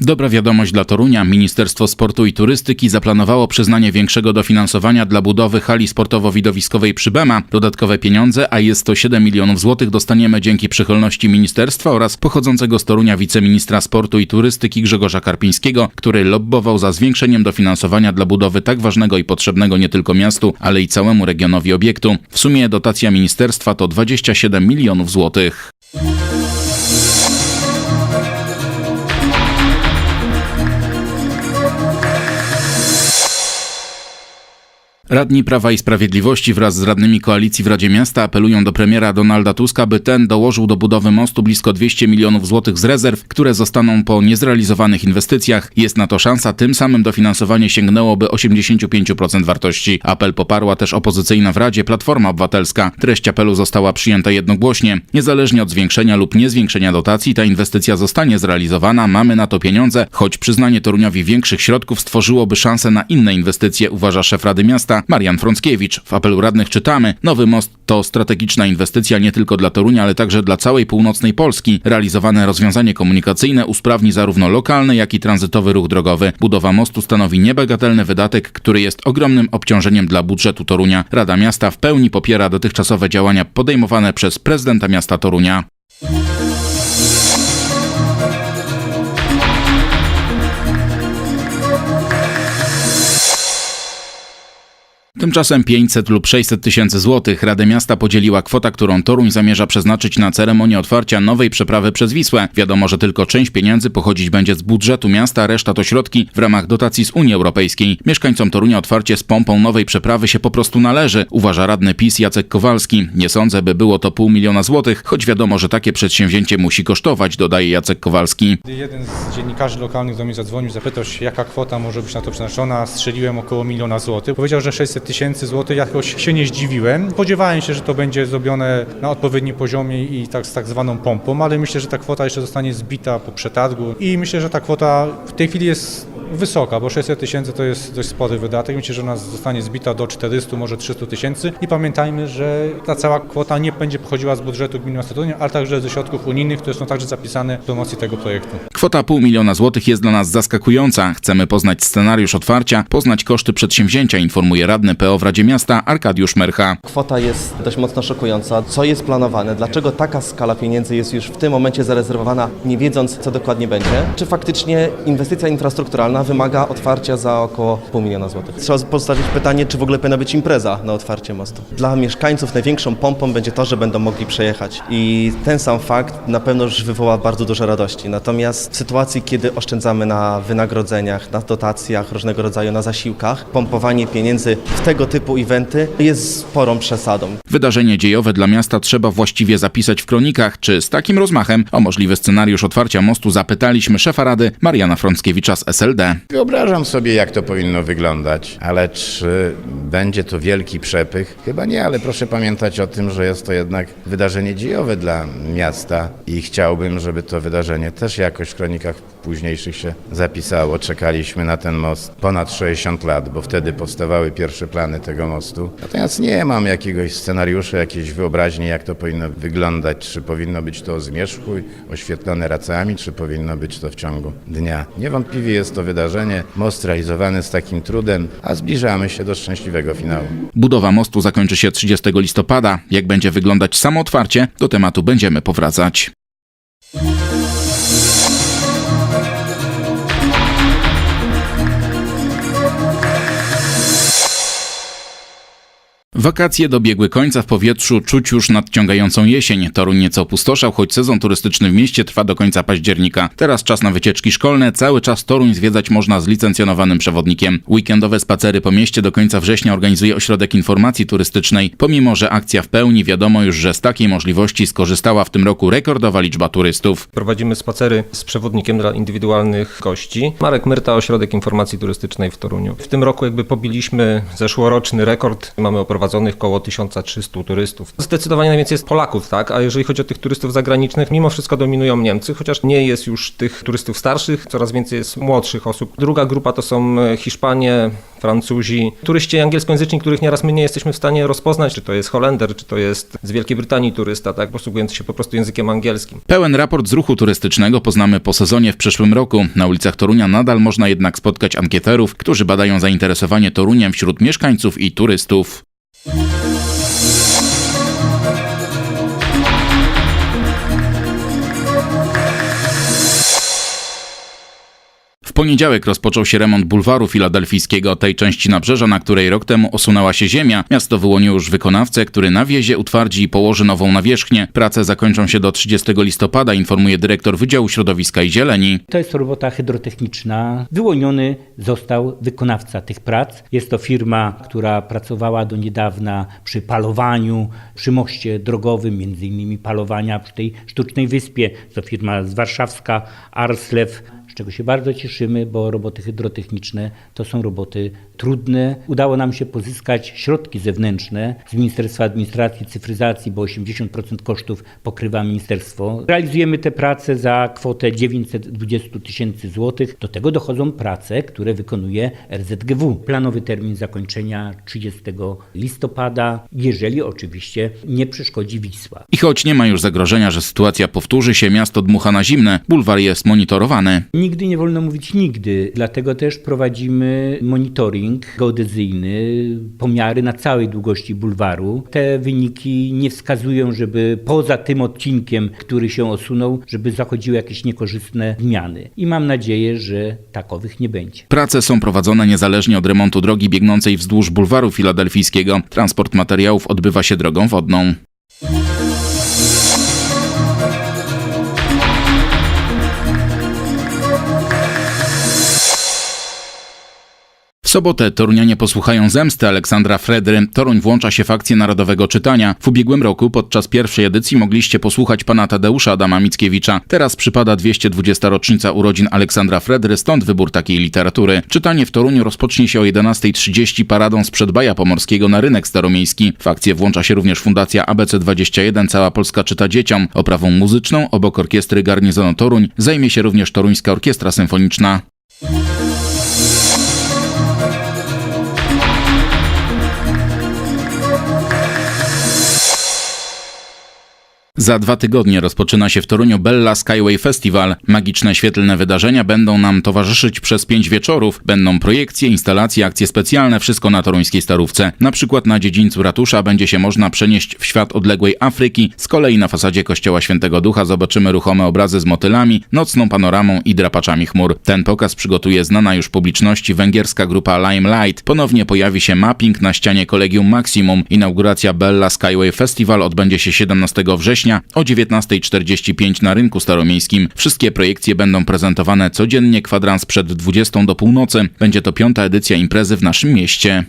Dobra wiadomość dla Torunia. Ministerstwo Sportu i Turystyki zaplanowało przyznanie większego dofinansowania dla budowy hali sportowo-widowiskowej przy Bema. Dodatkowe pieniądze, a jest to 7 milionów złotych, dostaniemy dzięki przychylności ministerstwa oraz pochodzącego z Torunia wiceministra sportu i turystyki Grzegorza Karpińskiego, który lobbował za zwiększeniem dofinansowania dla budowy tak ważnego i potrzebnego nie tylko miastu, ale i całemu regionowi obiektu. W sumie dotacja ministerstwa to 27 milionów złotych. Radni Prawa i Sprawiedliwości wraz z radnymi koalicji w Radzie Miasta apelują do premiera Donalda Tuska, by ten dołożył do budowy mostu blisko 200 milionów złotych z rezerw, które zostaną po niezrealizowanych inwestycjach. Jest na to szansa, tym samym dofinansowanie sięgnęłoby 85% wartości. Apel poparła też opozycyjna w Radzie Platforma Obywatelska. Treść apelu została przyjęta jednogłośnie. Niezależnie od zwiększenia lub niezwiększenia dotacji, ta inwestycja zostanie zrealizowana, mamy na to pieniądze, choć przyznanie Toruniowi większych środków stworzyłoby szansę na inne inwestycje, uważa szef Rady Miasta Marian Frąckiewicz. W apelu radnych czytamy: Nowy most to strategiczna inwestycja nie tylko dla Torunia, ale także dla całej północnej Polski. Realizowane rozwiązanie komunikacyjne usprawni zarówno lokalny, jak i tranzytowy ruch drogowy. Budowa mostu stanowi niebagatelny wydatek, który jest ogromnym obciążeniem dla budżetu Torunia. Rada Miasta w pełni popiera dotychczasowe działania podejmowane przez prezydenta miasta Torunia. Tymczasem 500 lub 600 tysięcy złotych Radę Miasta podzieliła kwota, którą Toruń zamierza przeznaczyć na ceremonię otwarcia nowej przeprawy przez Wisłę. Wiadomo, że tylko część pieniędzy pochodzić będzie z budżetu miasta, reszta to środki w ramach dotacji z Unii Europejskiej. Mieszkańcom Torunia otwarcie z pompą nowej przeprawy się po prostu należy, uważa radny PiS Jacek Kowalski. Nie sądzę, by było to pół miliona złotych, choć wiadomo, że takie przedsięwzięcie musi kosztować, dodaje Jacek Kowalski. Jeden z dziennikarzy lokalnych do mnie zadzwonił, zapytał się, jaka kwota może być na to przeznaczona, strzeliłem około miliona złotych. Powiedział, że 600 tysięcy złotych, jakoś się nie zdziwiłem. Spodziewałem się, że to będzie zrobione na odpowiednim poziomie i tak z tak zwaną pompą, ale myślę, że ta kwota jeszcze zostanie zbita po przetargu i myślę, że ta kwota w tej chwili jest wysoka, bo 600 tysięcy to jest dość spory wydatek. Myślę, że ona zostanie zbita do 400, może 300 tysięcy i pamiętajmy, że ta cała kwota nie będzie pochodziła z budżetu gminy Torunia, ale także ze środków unijnych, które są także zapisane w promocji tego projektu. Kwota pół miliona złotych jest dla nas zaskakująca. Chcemy poznać scenariusz otwarcia, poznać koszty przedsięwzięcia, informuje radny PO w Radzie Miasta Arkadiusz Mercha. Kwota jest dość mocno szokująca. Co jest planowane? Dlaczego taka skala pieniędzy jest już w tym momencie zarezerwowana, nie wiedząc, co dokładnie będzie? Czy faktycznie inwestycja infrastrukturalna wymaga otwarcia za około pół miliona złotych? Trzeba postawić pytanie, czy w ogóle powinna być impreza na otwarcie mostu. Dla mieszkańców największą pompą będzie to, że będą mogli przejechać. I ten sam fakt na pewno już wywoła bardzo dużo radości. Natomiast w sytuacji, kiedy oszczędzamy na wynagrodzeniach, na dotacjach, różnego rodzaju na zasiłkach, pompowanie pieniędzy w tego typu eventy jest sporą przesadą. Wydarzenie dziejowe dla miasta trzeba właściwie zapisać w kronikach. Czy z takim rozmachem o możliwy scenariusz otwarcia mostu zapytaliśmy szefa rady Mariana Frąckiewicza z SLD. Wyobrażam sobie, jak to powinno wyglądać, ale czy będzie to wielki przepych? Chyba nie, ale proszę pamiętać o tym, że jest to jednak wydarzenie dziejowe dla miasta i chciałbym, żeby to wydarzenie też jakoś w kronikach późniejszych się zapisało. Czekaliśmy na ten most ponad 60 lat, bo wtedy powstawały pierwsze plany tego mostu. Natomiast nie mam jakiegoś scenariusza, jakiejś wyobraźni, jak to powinno wyglądać. Czy powinno być to o zmierzchu, oświetlone racami, czy powinno być to w ciągu dnia. Niewątpliwie jest to wydarzenie, most realizowany z takim trudem, a zbliżamy się do szczęśliwego finału. Budowa mostu zakończy się 30 listopada. Jak będzie wyglądać samo otwarcie, do tematu będziemy powracać. Wakacje dobiegły końca w powietrzu, czuć już nadciągającą jesień. Toruń nieco opustoszał, choć sezon turystyczny w mieście trwa do końca października. Teraz czas na wycieczki szkolne, cały czas Toruń zwiedzać można z licencjonowanym przewodnikiem. Weekendowe spacery po mieście do końca września organizuje Ośrodek Informacji Turystycznej. Pomimo, że akcja w pełni, wiadomo już, że z takiej możliwości skorzystała w tym roku rekordowa liczba turystów. Prowadzimy spacery z przewodnikiem dla indywidualnych gości. Marek Myrta, Ośrodek Informacji Turystycznej w Toruniu. W tym roku jakby pobiliśmy zeszłoroczny rekord. Mamy oprowadzonych prowadzonych około 1300 turystów. Zdecydowanie najwięcej jest Polaków, tak? A jeżeli chodzi o tych turystów zagranicznych, mimo wszystko dominują Niemcy, chociaż nie jest już tych turystów starszych, coraz więcej jest młodszych osób. Druga grupa to są e, Hiszpanie, Francuzi, turyści angielskojęzyczni, których nieraz my nie jesteśmy w stanie rozpoznać, czy to jest Holender, czy to jest z Wielkiej Brytanii turysta, tak? Posługujący się po prostu językiem angielskim. Pełen raport z ruchu turystycznego poznamy po sezonie w przyszłym roku. Na ulicach Torunia nadal można jednak spotkać ankieterów, którzy badają zainteresowanie Toruniem wśród mieszkańców i turystów. Poniedziałek rozpoczął się remont bulwaru filadelfijskiego, tej części nabrzeża, na której rok temu osunęła się ziemia. Miasto wyłoniło już wykonawcę, który nawiezie, utwardzi i położy nową nawierzchnię. Prace zakończą się do 30 listopada, informuje dyrektor Wydziału Środowiska i Zieleni. To jest robota hydrotechniczna. Wyłoniony został wykonawca tych prac. Jest to firma, która pracowała do niedawna przy palowaniu, przy moście drogowym, między innymi palowania przy tej sztucznej wyspie. To firma z warszawska, Arslew, z czego się bardzo cieszymy, bo roboty hydrotechniczne to są roboty trudne. Udało nam się pozyskać środki zewnętrzne z Ministerstwa Administracji Cyfryzacji, bo 80% kosztów pokrywa ministerstwo. Realizujemy te prace za kwotę 920 tysięcy złotych. Do tego dochodzą prace, które wykonuje RZGW. Planowy termin zakończenia 30 listopada, jeżeli oczywiście nie przeszkodzi Wisła. I choć nie ma już zagrożenia, że sytuacja powtórzy się, miasto dmucha na zimne, bulwar jest monitorowany. Nigdy nie wolno mówić nigdy, dlatego też prowadzimy monitoring geodezyjny, pomiary na całej długości bulwaru. Te wyniki nie wskazują, żeby poza tym odcinkiem, który się osunął, żeby zachodziły jakieś niekorzystne zmiany. I mam nadzieję, że takowych nie będzie. Prace są prowadzone niezależnie od remontu drogi biegnącej wzdłuż bulwaru filadelfijskiego. Transport materiałów odbywa się drogą wodną. Sobotę Torunianie posłuchają zemsty Aleksandra Fredry. Toruń włącza się w akcję Narodowego Czytania. W ubiegłym roku podczas pierwszej edycji mogliście posłuchać pana Tadeusza Adama Mickiewicza. Teraz przypada 220. rocznica urodzin Aleksandra Fredry, stąd wybór takiej literatury. Czytanie w Toruniu rozpocznie się o 11.30 paradą z przedbaja pomorskiego na rynek staromiejski. W akcję włącza się również Fundacja ABC21 Cała Polska czyta dzieciom. Oprawą muzyczną obok orkiestry Garnizonu Toruń zajmie się również Toruńska Orkiestra Symfoniczna. Za dwa tygodnie rozpoczyna się w Toruniu Bella Skyway Festival. Magiczne świetlne wydarzenia będą nam towarzyszyć przez pięć wieczorów. Będą projekcje, instalacje, akcje specjalne, wszystko na toruńskiej starówce. Na przykład na dziedzińcu ratusza będzie się można przenieść w świat odległej Afryki. Z kolei na fasadzie kościoła Świętego Ducha zobaczymy ruchome obrazy z motylami, nocną panoramą i drapaczami chmur. Ten pokaz przygotuje znana już publiczności węgierska grupa Limelight. Ponownie pojawi się mapping na ścianie Kolegium Maximum. Inauguracja Bella Skyway Festival odbędzie się 17 września o 19.45 na rynku staromiejskim. Wszystkie projekcje będą prezentowane codziennie kwadrans przed 20 do północy. Będzie to piąta edycja imprezy w naszym mieście.